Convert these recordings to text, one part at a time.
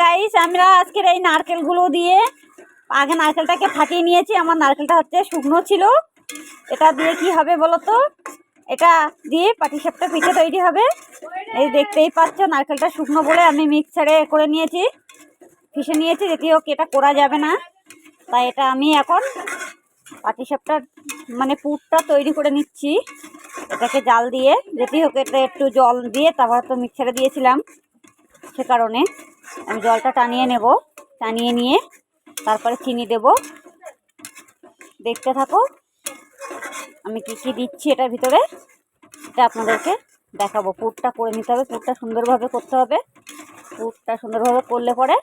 Guys আমরা আজকের এই নারকেলগুলো দিয়ে আগে নারকেলটাকে ফাটিয়ে নিয়েছি। আমার নারকেলটা হচ্ছে শুকনো ছিল। এটা দিয়ে কি হবে বলো তো এটা দিয়ে পাটিসাপটা পিঠে তৈরি হবে। এই দেখতেই পাচ্ছ, নারকেলটা শুকনো বলে আমি মিক্সারে করে নিয়েছি। পিষে নিয়েছি হোক এটা করা যাবে না। তাই এটা আমি এখন পাটি পাটিসাপটার মানে পুরটা তৈরি করে নিচ্ছি। এটাকে জাল দিয়ে যেটি হোক এটা একটু জল দিয়ে, তারপর তো মিক্সারে দিয়েছিলাম। সে কারণে আমি জলটা টানিয়ে নেব, টানিয়ে নিয়ে তারপরে চিনি দেব। দেখতে থাকো, আমি কি কি দিচ্ছি এটার ভিতরে, এটা আপনাদেরকে দেখাবো। পুরটা করে নিতে হবে, পুরটা সুন্দরভাবে করতে হবে। পুরটা সুন্দরভাবে করলে পরে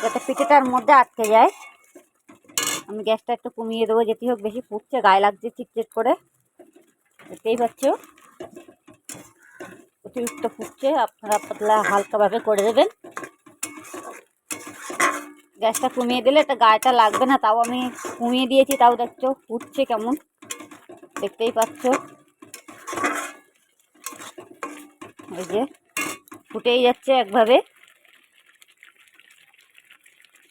যাতে পিঠেটার মধ্যে আটকে যায়। আমি গ্যাসটা একটু কমিয়ে দেবো যেটি হোক, বেশি ফুটছে গায়ে লাগছে, চিটচিট করে। দেখতেই পাচ্ছ? অতিরিক্ত ফুটছে আপনারা পাতলা হালকাভাবে করে দেবেন। গ্যাসটা কমিয়ে দিলে এটা গায়েটা লাগবে না, তাও আমি কমিয়ে দিয়েছি, তাও দেখছ ফুটছে কেমন, দেখতেই পাচ্ছ। এই যে, ফুটেই যাচ্ছে একভাবে।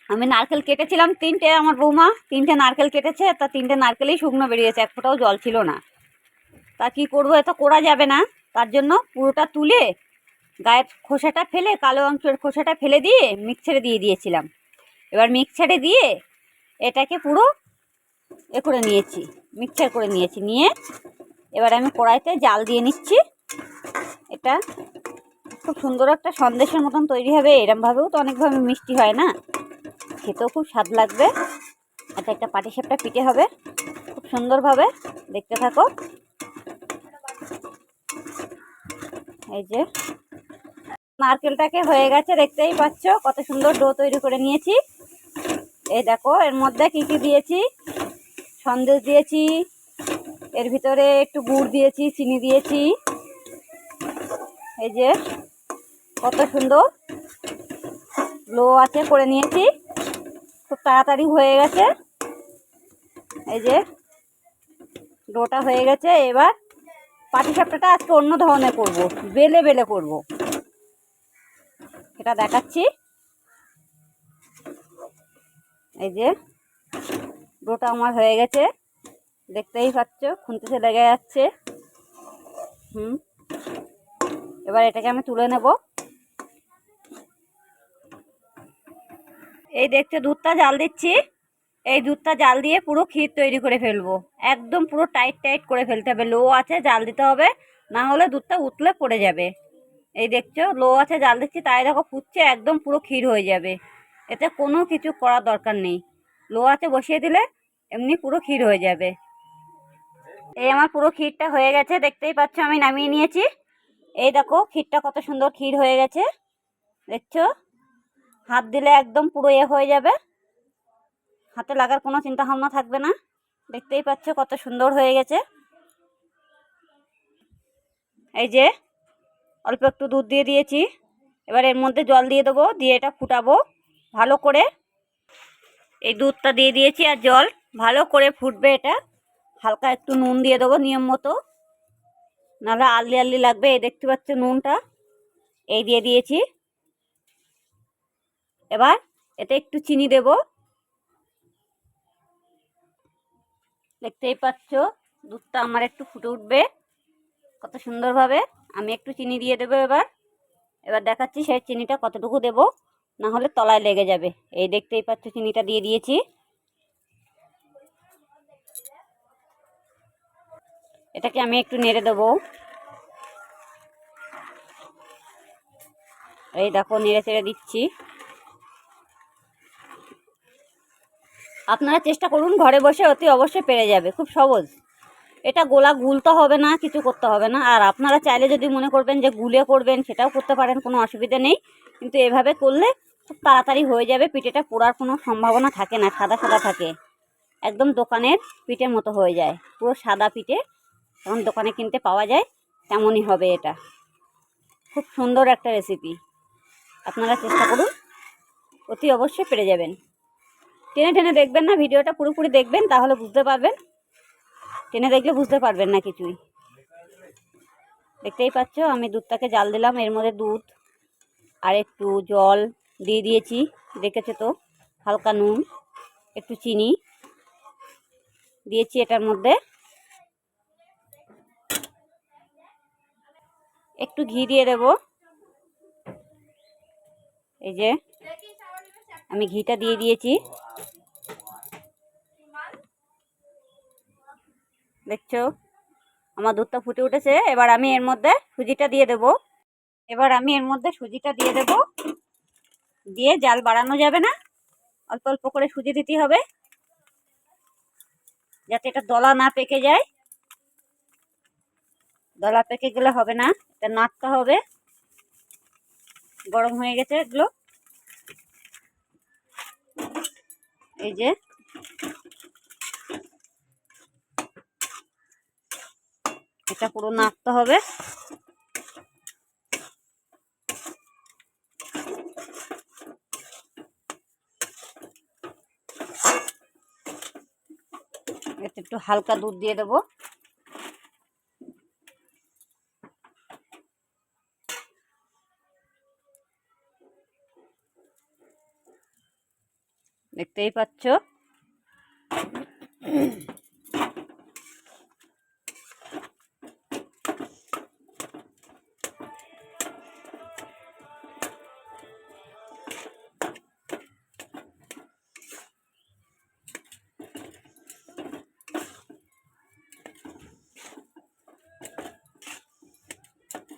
আমি নারকেল কেটেছিলাম তিনটে, আমার বৌমা তিনটে নারকেল কেটেছে, তা তিনটে নারকেলেই শুকনো বেরিয়েছে, এক ফোঁটাও জল ছিল না। তা কি করব এত করা যাবে না। তার জন্য পুরোটা তুলে গায়ের খোসাটা ফেলে, কালো অংশের খোসাটা ফেলে দিয়ে মিক্সারে দিয়ে দিয়েছিলাম। এবার মিক্সারে দিয়ে এটাকে পুরো এ করে নিয়েছি মিক্সার করে নিয়েছি। নিয়ে এবার আমি কড়াইতে জাল দিয়ে নিচ্ছি। এটা খুব সুন্দর একটা সন্দেশের মতন তৈরি হবে, এরমভাবেও তো অনেকভাবে মিষ্টি হয় না। খেতেও খুব স্বাদ লাগবে। এটা একটা পাটি পাটিসাপটা পিঠে হবে, খুব সুন্দরভাবে, দেখতে থাকো। এই যে, নারকেলটাকে হয়ে গেছে, দেখতেই পাচ্ছ কত সুন্দর ডো তৈরি করে নিয়েছি। এই দেখো, এর মধ্যে কি কি দিয়েছি? সন্দেশ দিয়েছি, এর ভিতরে একটু গুড় দিয়েছি, চিনি দিয়েছি। এই যে, কত সুন্দর লো আছে করে নিয়েছি। খুব তাড়াতাড়ি হয়ে গেছে। এই যে, ডোটা হয়ে গেছে, এবার পাটিসাপটাটা আজকে অন্য ধরনের করব, বেলে বেলে করব। এটা দেখাচ্ছি। এই যে, ডোটা আমার হয়ে গেছে, দেখতেই পাচ্ছ, খুনতেছে, লেগে যাচ্ছে। হুম, এবার এটাকে আমি তুলে নেব। এই দেখছ, দুধটা জাল দিচ্ছি। এই দুধটা জাল দিয়ে পুরো ক্ষীর তৈরি করে ফেলব। একদম পুরো টাইট টাইট করে ফেলতে হবে। লো আছে, জাল দিতে হবে। না হলে দুধটা উতলে পড়ে যাবে। এই দেখছ, লো আছে, জাল দিচ্ছি, তাই দেখো ফুটছে, একদম পুরো ক্ষীর হয়ে যাবে। এতে কোনো কিছু করার দরকার নেই। লো আছে, বসিয়ে দিলে এমনি পুরো ক্ষীর হয়ে যাবে। এই আমার পুরো ক্ষীরটা হয়ে গেছে, দেখতেই পাচ্ছ, আমি নামিয়ে নিয়েছি। এই দেখো, ক্ষীরটা কত সুন্দর ক্ষীর হয়ে গেছে। দেখছ? হাত দিলে একদম পুরো এ হয়ে যাবে। হাতে লাগার কোনো চিন্তা ভাবনা থাকবে না। দেখতেই পাচ্ছ কত সুন্দর হয়ে গেছে। এই যে, অল্প একটু দুধ দিয়ে দিয়েছি। এবার এর মধ্যে জল দিয়ে দেবো, দিয়ে এটা ফুটাবো ভালো করে। এই দুধটা দিয়ে দিয়েছি আর জল, ভালো করে ফুটবে এটা। হালকা একটু নুন দিয়ে দেবো নিয়ম মতো। নাহলে আললি আললি লাগবে, এই দেখতে পাচ্ছ নুনটা। এই দিয়ে দিয়েছি। এবার এতে একটু চিনি দেব। দেখতেই পাচ্ছ, দুধটা আমার একটু ফুটে উঠবে। কত সুন্দরভাবে। আমি একটু চিনি দিয়ে দেবো এবার। এবার দেখাচ্ছি সেই চিনিটা কতটুকু দেব। না হলে তলায় লেগে যাবে। এই দেখতেই পাচ্ছ চিনিটা দিয়ে দিয়েছি। এটাকে আমি একটু নেড়ে দেবো। এই দেখো, নেড়ে চেড়ে দিচ্ছি। আপনারা চেষ্টা করুন, ঘরে বসে অতি অবশ্যই পেরে যাবে, খুব সহজ। এটা গোলা গুলতে হবে না, কিছু করতে হবে না। আর আপনারা চাইলে যদি মনে করবেন যে গুলে করবেন, সেটাও করতে পারেন, কোনো অসুবিধা নেই। কিন্তু এভাবে করলে খুব তাড়াতাড়ি হয়ে যাবে, পিঠেটা পোড়ার কোনো সম্ভাবনা থাকে না, সাদা সাদা থাকে। একদম দোকানের পিঠের মতো হয়ে যায়, পুরো সাদা পিঠে তখন দোকানে কিনতে পাওয়া যায়, তেমনই হবে এটা। খুব সুন্দর একটা রেসিপি আপনারা চেষ্টা করুন, অতি অবশ্যই পেরে যাবেন। টেনে টেনে দেখবেন না, ভিডিওটা পুরোপুরি দেখবেন, তাহলে বুঝতে পারবেন। টেনে দেখলে বুঝতে পারবেন না কিছুই। দেখতেই পাচ্ছ, আমি দুধটাকে জাল দিলাম, এর মধ্যে দুধ আর একটু জল দিয়ে দিয়েছি, দেখেছ তো, হালকা নুন, একটু চিনি দিয়েছি এটার মধ্যে। একটু ঘি দিয়ে দেব। এই যে আমি ঘিটা দিয়ে দিয়েছি। দেখছ? আমার দুধটা ফুটে উঠেছে, এবার আমি এর মধ্যে সুজিটা দিয়ে দেব। এবার আমি এর মধ্যে সুজিটা দিয়ে দেব। দিয়ে জাল বাড়ানো যাবে না, অল্প অল্প করে সুজি দিতে হবে। যাতে এটা দলা না পেকে যায়। দলা পেকে গেলে হবে না, এটা নাড়তে হবে। গরম হয়ে গেছে এগুলো। এই যে। এটা পুরো নাড়তে হবে। এতে একটু হালকা দুধ দিয়ে দেবো। দেখতেই পাচ্ছ।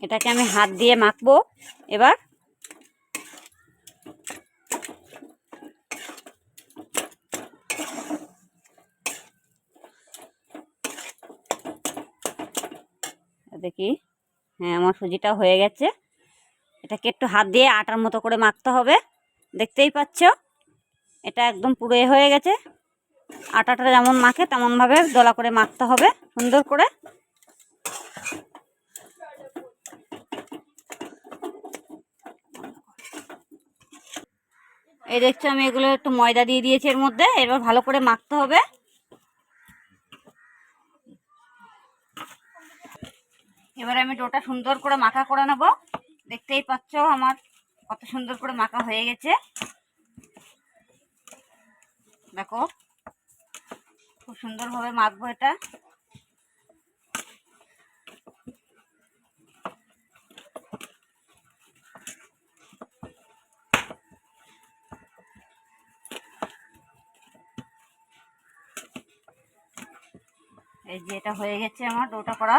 এটাকে আমি হাত দিয়ে মাখবো। এবার দেখি। হ্যাঁ আমার সুজিটা হয়ে গেছে। এটাকে একটু হাত দিয়ে আটার মতো করে মাখতে হবে। দেখতেই পাচ্ছ? এটা একদম পুরো হয়ে গেছে। আটাটা যেমন মাখে, তেমনভাবে দলা করে মাখতে হবে, সুন্দর করে। এই দেখছ, আমি এগুলো একটু ময়দা দিয়ে দিয়েছি এর মধ্যে। এবার ভালো করে মাখতে হবে। এবার আমি ডোটা সুন্দর করে মাখা করে নেব। দেখতেই পাচ্ছ আমার কত সুন্দর করে মাখা হয়ে গেছে। দেখো, খুব সুন্দরভাবে মাখবো এটা। এই যে এটা হয়ে গেছে আমার ডোটা করা।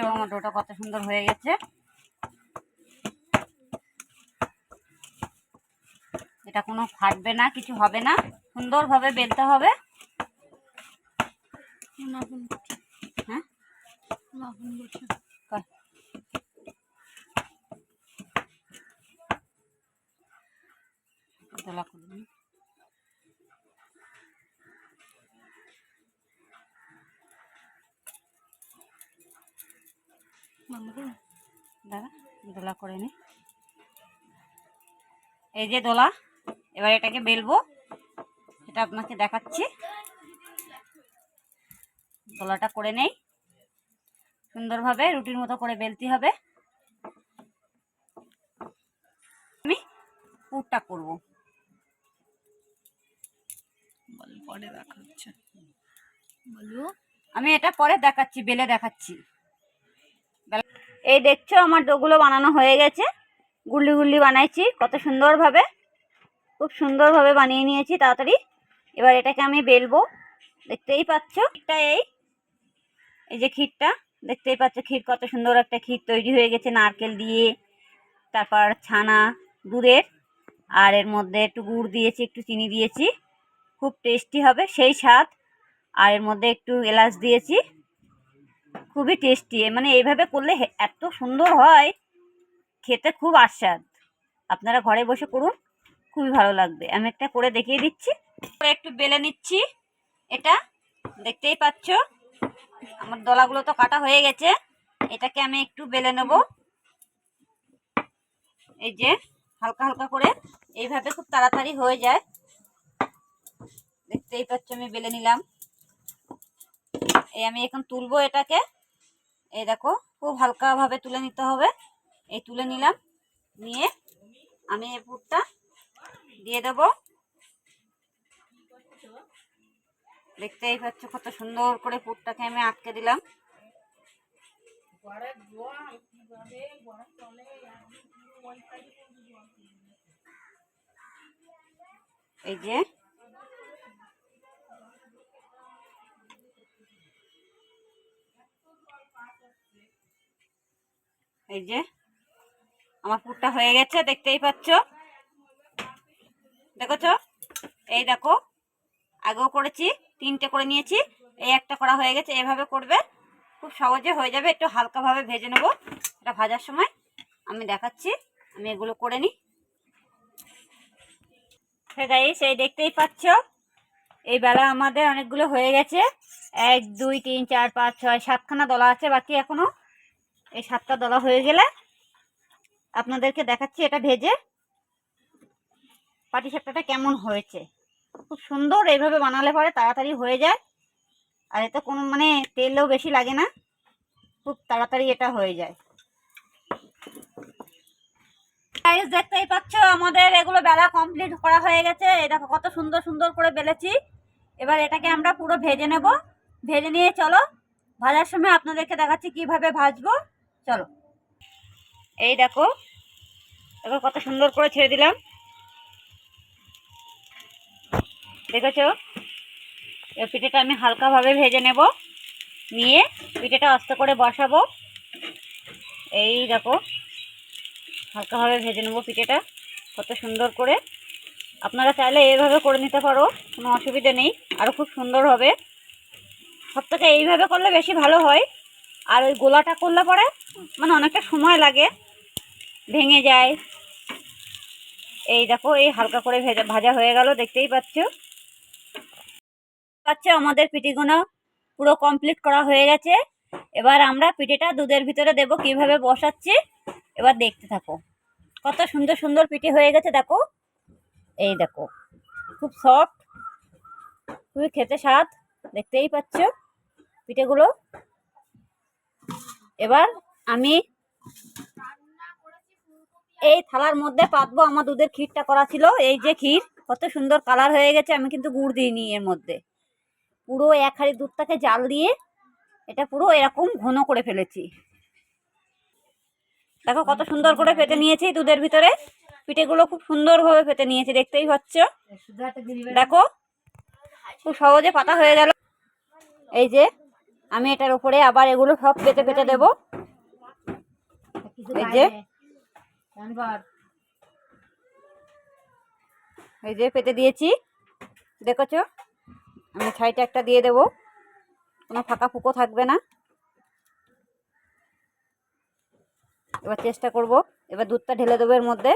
দেখছ আমার ডোটা কত সুন্দর হয়ে গেছে। এটা কোনো ফাটবে না, কিছু হবে না, সুন্দরভাবে বেলতে হবে। হ্যাঁ? নিই। দাদা দোলা করে নি। এই যে দোলা এবার এটাকে বেলবো। সেটা আপনাকে দেখাচ্ছি। দোলাটা করে নেই। সুন্দরভাবে রুটির মতো করে বেলতে হবে। আমি পুরটা করব। পরে দেখাচ্ছে। বলো আমি এটা পরে দেখাচ্ছি বেলে দেখাচ্ছি। এই দেখছ আমার ডোগুলো বানানো হয়ে গেছে। গুল্লি গুল্লি বানাইছি, কত সুন্দরভাবে, খুব সুন্দরভাবে বানিয়ে নিয়েছি তাড়াতাড়ি। এবার এটাকে আমি বেলবো, দেখতেই পাচ্ছ এটা এই। এই যে ক্ষীরটা, দেখতেই পাচ্ছ ক্ষীর কত সুন্দর একটা ক্ষীর তৈরি হয়ে গেছে, নারকেল দিয়ে, তারপর ছানা, দুধের, আর এর মধ্যে একটু গুড় দিয়েছি, একটু চিনি দিয়েছি। খুব টেস্টি হবে, সেই স্বাদ। আর এর মধ্যে একটু এলাচ দিয়েছি। খুবই টেস্টি মানে এইভাবে করলে এত সুন্দর হয়, খেতে খুব আস্বাদ। আপনারা ঘরে বসে করুন, খুবই ভালো লাগবে। আমি একটা করে দেখিয়ে দিচ্ছি। একটু বেলে নিচ্ছি। এটা দেখতেই পাচ্ছ, আমার দলাগুলো তো কাটা হয়ে গেছে। এটাকে আমি একটু বেলে নেব। এই যে, হালকা হালকা করে এইভাবে খুব তাড়াতাড়ি হয়ে যায়। দেখতেই পাচ্ছ, আমি বেলে নিলাম। এই আমি এখন তুলবো এটাকে। এই দেখো, খুব হালকাভাবে তুলে নিতে হবে। এই তুলে নিলাম, নিয়ে আমি এই পুরটা দিয়ে দেব। দেখতেই পাচ্ছ কত সুন্দর করে পুরটাকে আমি আটকে দিলাম। এই যে এই যে, আমার পুরটা হয়ে গেছে, দেখতেই পাচ্ছ? দেখেছ? এই দেখো, আগেও করেছি, তিনটে করে নিয়েছি, এই একটা করা হয়ে গেছে, এভাবে করবে, খুব সহজে হয়ে যাবে, একটু হালকাভাবে ভেজে নেব, এটা ভাজার সময়, আমি দেখাচ্ছি, আমি এগুলো করে নিই। সেটাই সেই দেখতেই পাচ্ছ, এই বেলা আমাদের অনেকগুলো হয়ে গেছে, এক, দুই, তিন, চার, পাঁচ, ছয়, সাতখানা দলা আছে বাকি এখনও। এই সাতটা দলা হয়ে গেলে আপনাদেরকে দেখাচ্ছি এটা ভেজে পাটিসাপটাটা কেমন হয়েছে। খুব সুন্দর এইভাবে বানালে পরে তাড়াতাড়ি হয়ে যায়। আর এতে কোনো মানে তেলও বেশি লাগে না, খুব তাড়াতাড়ি এটা হয়ে যায়। দেখতেই পাচ্ছ, আমাদের এগুলো বেলা কমপ্লিট করা হয়ে গেছে। এটা কত সুন্দর সুন্দর করে বেলেছি। এবার এটাকে আমরা পুরো ভেজে নেব। ভেজে নিয়ে চলো, ভাজার সময় আপনাদেরকে দেখাচ্ছি কীভাবে ভাজবো। চলো। এই দেখো দেখো কত সুন্দর করে ছেড়ে দিলাম। দেখেছ? পিঠেটা আমি হালকাভাবে ভেজে নেব। নিয়ে পিঠেটা আস্তে করে বসাবো। এই দেখো, হালকাভাবে ভেজে নেব পিঠেটা, কত সুন্দর করে। আপনারা চাইলে এইভাবে করে নিতে পারো, কোনো অসুবিধা নেই। আরও খুব সুন্দর হবে। সব থেকে এইভাবে করলে বেশি ভালো হয়। আর ওই গোলাটা করলে পরে মানে অনেকটা সময় লাগে। ভেঙে যায়। এই দেখো, এই হালকা করে ভেজা, ভাজা হয়ে গেল, দেখতেই পাচ্ছ? পাচ্ছ আমাদের পিঠিগুলো পুরো কমপ্লিট করা হয়ে গেছে। এবার আমরা পিঠেটা দুধের ভিতরে দেব, কীভাবে বসাচ্ছি। এবার দেখতে থাকো। কত সুন্দর সুন্দর পিঠে হয়ে গেছে, দেখো। এই দেখো, খুব সফট খুবই খেতে স্বাদ, দেখতেই পাচ্ছ পিঠেগুলো। এবার আমি এই থালার মধ্যে পাতবো। আমার দুধের ক্ষীরটা করা ছিল। এই যে ক্ষীর কত সুন্দর কালার হয়ে গেছে। আমি কিন্তু গুড় দিইনি এর মধ্যে। পুরো এক হাঁড়ি দুধটাকে জাল দিয়ে এটা পুরো এরকম ঘন করে ফেলেছি। দেখো কত সুন্দর করে ফেটে নিয়েছি দুধের ভিতরে। পিঠেগুলো খুব সুন্দরভাবে ফেটে নিয়েছি দেখতেই পাচ্ছ। দেখো খুব সহজে পাতা হয়ে গেল। এই যে আমি এটার উপরে আবার এগুলো সব পেতে পেতে দেবো। এই যে। এই যে পেতে দিয়েছি। দেখেছ? আমি ছাইটা একটা দিয়ে দেবো। কোনো ফাঁকা ফুকো থাকবে না। এবার চেষ্টা করব। এবার দুধটা ঢেলে দেবো এর মধ্যে।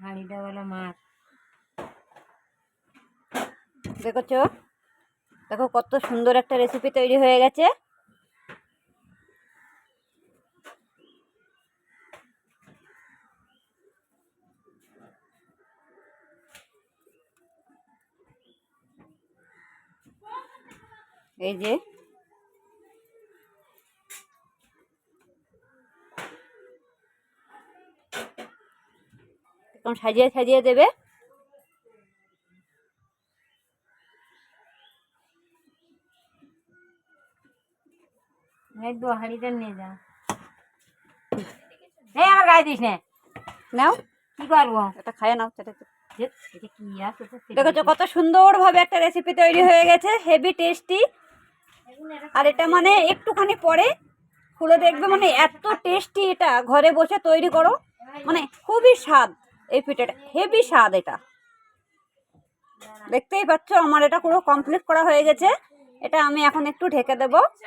হাঁড়িটা বলো মাছ দেখেছ? দেখো কত সুন্দর একটা রেসিপি তৈরি হয়ে গেছে। এই যে। সাজিয়ে সাজিয়ে দেবে। এই দু হাঁড়িটা নিয়ে যা। এই আমার গায়ে দিস না। নাও। কি করব? এটা খায় নাও সেটা দেখেছ কত সুন্দরভাবে একটা রেসিপি তৈরি হয়ে গেছে হেভি টেস্টি আর এটা মানে একটুখানি পরে খুলে দেখবে মানে এত টেস্টি এটা। ঘরে বসে তৈরি করো মানে খুবই স্বাদ এই পিঠাটা হেভি স্বাদ এটা। দেখতেই পাচ্ছ আমার এটা পুরো কমপ্লিট করা হয়ে গেছে। এটা আমি এখন একটু ঢেকে দেবো।